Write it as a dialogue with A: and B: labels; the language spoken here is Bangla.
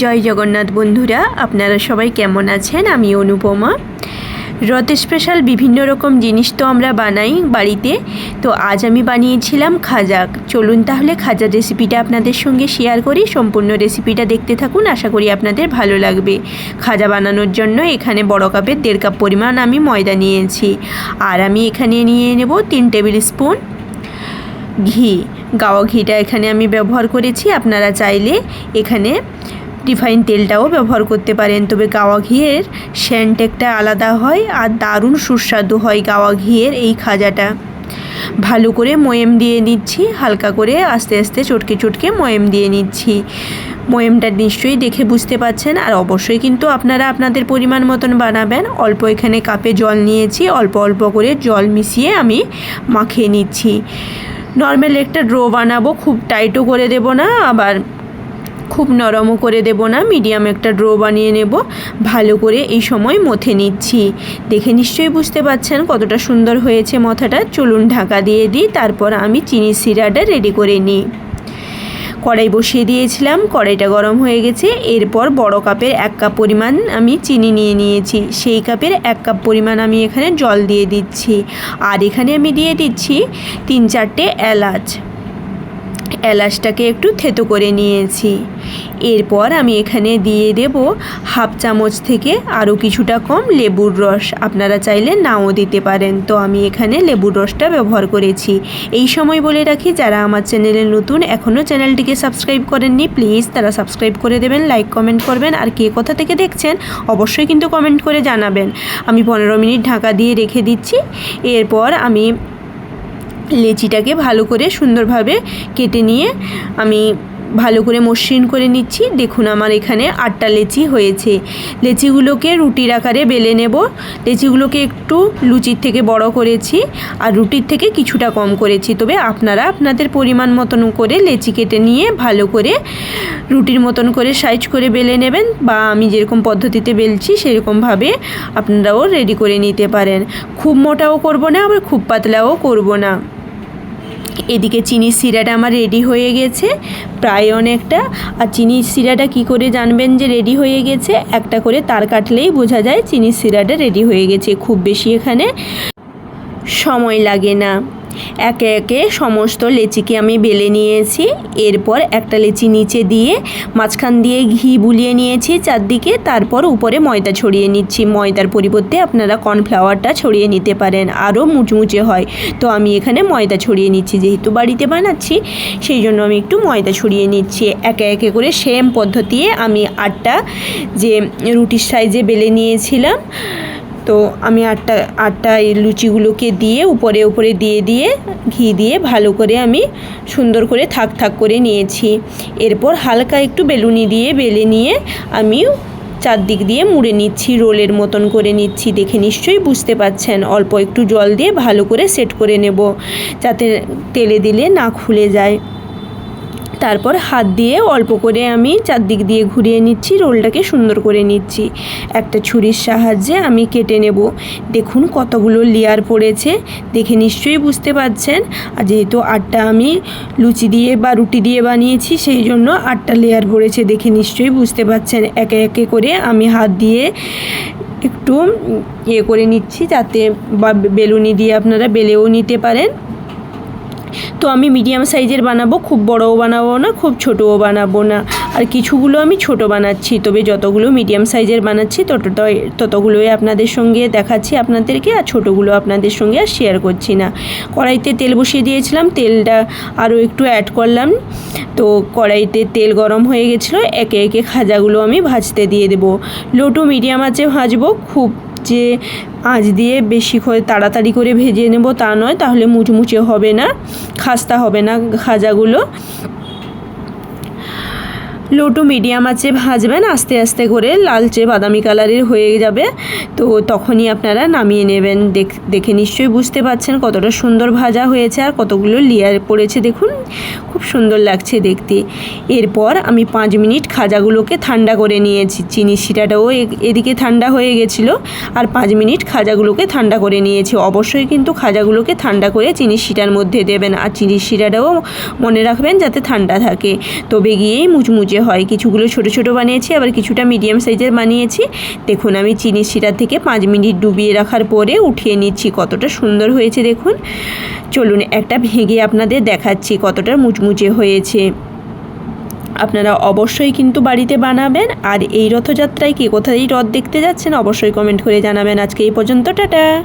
A: জয় জগন্নাথ বন্ধুরা, আপনারা সবাই কেমন আছেন? আমি অনুপমা। রথ স্পেশাল বিভিন্ন রকম জিনিস তো আমরা বানাই বাড়িতে। তো আজ আমি বানিয়েছিলাম খাজা। চলুন তাহলে খাজার রেসিপিটা আপনাদের সঙ্গে শেয়ার করি। সম্পূর্ণ রেসিপিটা দেখতে থাকুন, আশা করি আপনাদের ভালো লাগবে। খাজা বানানোর জন্য এখানে বড় কাপের দেড় কাপ পরিমাণ আমি ময়দা নিয়েছি। আর আমি এখানে নিয়ে নেব তিন টেবিল স্পুন ঘি। গাওয়া ঘিটা এখানে আমি ব্যবহার করেছি, আপনারা চাইলে এখানে রিফাইন তেলটাও ব্যবহার করতে পারেন। তবে গাওয়া ঘিয়ের সেন্ট একটা আলাদা হয় আর দারুণ সুস্বাদু হয় গাওয়া ঘিয়ের এই খাজাটা। ভালো করে ময়েম দিয়ে নিচ্ছি, হালকা করে আস্তে আস্তে চটকে চটকে ময়েম দিয়ে নিচ্ছি। ময়েমটা নিশ্চয়ই দেখে বুঝতে পাচ্ছেন আর অবশ্যই কিন্তু আপনারা আপনাদের পরিমাণ মতন বানাবেন। অল্প এখানে কাপে জল নিয়েছি, অল্প অল্প করে জল মিশিয়ে আমি মাখিয়ে নিচ্ছি। নর্মাল একটা ড্রো বানাবো, খুব টাইটও করে দেব না, আবার খুব নরমও করে দেব না মিডিয়াম একটা ড্রো বানিয়ে নেব। ভালো করে এই সময় মথে নিচ্ছি। দেখে নিশ্চয়ই বুঝতে পাচ্ছেন কতটা সুন্দর হয়েছে মথাটা। চলুন ঢাকা দিয়ে দিই, তারপর আমি চিনি সিরাটা রেডি করে নিই। কড়াই বসিয়ে দিয়েছিলাম, কড়াইটা গরম হয়ে গেছে। এরপর বড় কাপের এক কাপ পরিমাণ আমি চিনি নিয়ে নিয়েছি। সেই কাপের এক কাপ পরিমাণ আমি এখানে জল দিয়ে দিচ্ছি। আর এখানে আমি দিয়ে দিচ্ছি তিন চারটে এলাচ। এলাচটাকে একটু থেতো করে নিয়েছি। এরপর আমি এখানে দিয়ে দেব হাফ চামচ থেকে আরও কিছুটা কম লেবুর রস। আপনারা চাইলে নাও দিতে পারেন। তো আমি এখানে লেবুর রসটা ব্যবহার করেছি। এই সময় বলে রাখি, যারা আমার চ্যানেলে নতুন এখনও চ্যানেলটিকে সাবস্ক্রাইব করেননি, প্লিজ তারা সাবস্ক্রাইব করে দেবেন, লাইক, কমেন্ট করবেন। আর কে কোথা থেকে দেখছেন, অবশ্যই কিন্তু কমেন্ট করে জানাবেন। আমি পনেরো মিনিট ঢাকা দিয়ে রেখে দিচ্ছি। এরপর আমি লেচিটাকে ভালো করে সুন্দরভাবে কেটে নিয়ে আমি ভালো করে মসৃণ করে নিচ্ছি। দেখুন আমার এখানে আটটা লেচি হয়েছে। লেচিগুলোকে রুটির আকারে বেলে নেব। লেচিগুলোকে একটু লুচির থেকে বড় করেছি আর রুটির থেকে কিছুটা কম করেছি। তবে আপনারা আপনাদের পরিমাণ মতন করে লেচি কেটে নিয়ে ভালো করে রুটির মতন করে সাইজ করে বেলে নেবেন বা আমি যেরকম পদ্ধতিতে বেলছি সেরকমভাবে আপনারাও রেডি করে নিতে পারেন। খুব মোটাও করব না, আবার খুব পাতলাও করব না। এদিকে চিনি সিরাটা আমার রেডি হয়ে গেছে, প্রায় অনেকটা। আর চিনি সিরাটা কি করে জানবেন যে রেডি হয়ে গেছে? একটা করে তার কাটলেই বোঝা যায় চিনি সিরাটা রেডি হয়ে গেছে খুব বেশি এখানে সময় লাগে না। একে একে সমস্ত লেচিকে আমি বেলে নিয়েছি। এরপর একটা লেচি নিচে দিয়ে মাঝখান দিয়ে ঘি বুলিয়ে নিয়েছি চারদিকে। তারপর উপরে ময়দা ছড়িয়ে নিচ্ছি। ময়দার পরিবর্তে আপনারা কর্নফ্লাওয়ারটা ছড়িয়ে নিতে পারেন। আরও মুচমুচে হয়। তো আমি এখানে ময়দা ছড়িয়ে নিচ্ছি। যেহেতু বাড়িতে বানাচ্ছি, সেই জন্য আমি একটু ময়দা ছড়িয়ে নিচ্ছি। একে একে করে সেম পদ্ধতিতে আমি আটটা যে রুটির সাইজে বেলে নিয়েছিলাম। তো আমি আটটা আটটা এই লুচিগুলোকে দিয়ে উপরে উপরে দিয়ে দিয়ে ঘি দিয়ে ভালো করে আমি সুন্দর করে থাক থাক করে নিয়েছি। এরপর হালকা একটু বেলুনি দিয়ে বেলে নিয়ে আমি চারদিক দিয়ে মুড়ে নিচ্ছি, রোলের মতন করে নিচ্ছি। দেখে নিশ্চয়ই বুঝতে পাচ্ছেন, অল্প একটু জল দিয়ে ভালো করে সেট করে নেব, যাতে তেলে দিলে না খুলে যায়। তারপর হাত দিয়ে অল্প করে আমি চারদিক দিয়ে ঘুরিয়ে নিচ্ছি, রোলটাকে সুন্দর করে নিচ্ছি। একটা ছুরির সাহায্যে আমি কেটে নেব। দেখুন কতগুলো লেয়ার পড়েছে, দেখে নিশ্চয়ই বুঝতে পারছেন। আর যেহেতু আটটা আমি লুচি দিয়ে বা রুটি দিয়ে বানিয়েছি, সেই জন্য আটটা লেয়ার পড়েছে, দেখে নিশ্চয়ই বুঝতে পারছেন। একে একে করে আমি হাত দিয়ে একটু ইয়ে করে নিচ্ছি, যাতে বা বেলুনি দিয়ে আপনারা বেলেও নিতে পারেন। তো আমি মিডিয়াম সাইজের বানাবো, খুব বড়ও বানাবো না, খুব ছোটও বানাবো না। আর কিছুগুলো আমি ছোট বানাচ্ছি, তবে যতগুলো মিডিয়াম সাইজের বানাচ্ছি ততটা ততগুলোই আপনাদের সঙ্গে দেখাচ্ছি আপনাদেরকে, আর ছোটোগুলো আপনাদের সঙ্গে আর শেয়ার করছি না। কড়াইতে তেল বসিয়ে দিয়েছিলাম, তেলটা আরও একটু অ্যাড করলাম। তো কড়াইতে তেল গরম হয়ে গেছিল, একে একে খাজাগুলো আমি ভাজতে দিয়ে দেবো। লো টু মিডিয়াম আছে ভাজবো, খুব যে আঁচ দিয়ে বেশি করে তাড়াতাড়ি করে ভেজে নেব তা নয়, তাহলে মুচমুচে হবে না, খাস্তা হবে না খাজাগুলো। লো মিডিয়াম আছে ভাজবেন, আস্তে আস্তে করে লালচে বাদামি কালারের হয়ে যাবে। তো তখনই আপনারা নামিয়ে নেবেন। দেখে নিশ্চয়ই বুঝতে পাচ্ছেন কতটা সুন্দর ভাজা হয়েছে আর কতগুলো লেয়ার পড়েছে দেখুন। খুব সুন্দর লাগছে দেখতে। এরপর আমি পাঁচ মিনিট খাজাগুলোকে ঠান্ডা করে নিয়েছি। চিনি শিরাটাও এদিকে ঠান্ডা হয়ে গেছিল আর পাঁচ মিনিট খাজাগুলোকে ঠান্ডা করে নিয়েছি। অবশ্যই কিন্তু খাজাগুলোকে ঠান্ডা করে চিনি শিরার মধ্যে দেবেন। আর চিনি শিরাটাও মনে রাখবেন যাতে ঠান্ডা থাকে। তবে গিয়েই মুচমুচে হয়। কিছুগুলো ছোট ছোট বানিয়েছি, আবার কিছুটা মিডিয়াম সাইজের বানিয়েছি। দেখুন, আমি চিনি শিরা থেকে পাঁচ মিনিট ডুবিয়ে রাখার পরে উঠিয়ে নিচ্ছি, কতটা সুন্দর হয়েছে দেখুন। চলুন, একটা ভেঙে আপনাদের দেখাচ্ছি কতটা মুচমুচে হয়েছে। আপনারা অবশ্যই কিন্তু বাড়িতে বানাবেন, আর এই রথযাত্রায় কে কোথায় রথ দেখতে যাচ্ছেন অবশ্যই কমেন্ট করে জানাবেন। আজকে এই পর্যন্ত, টাটা!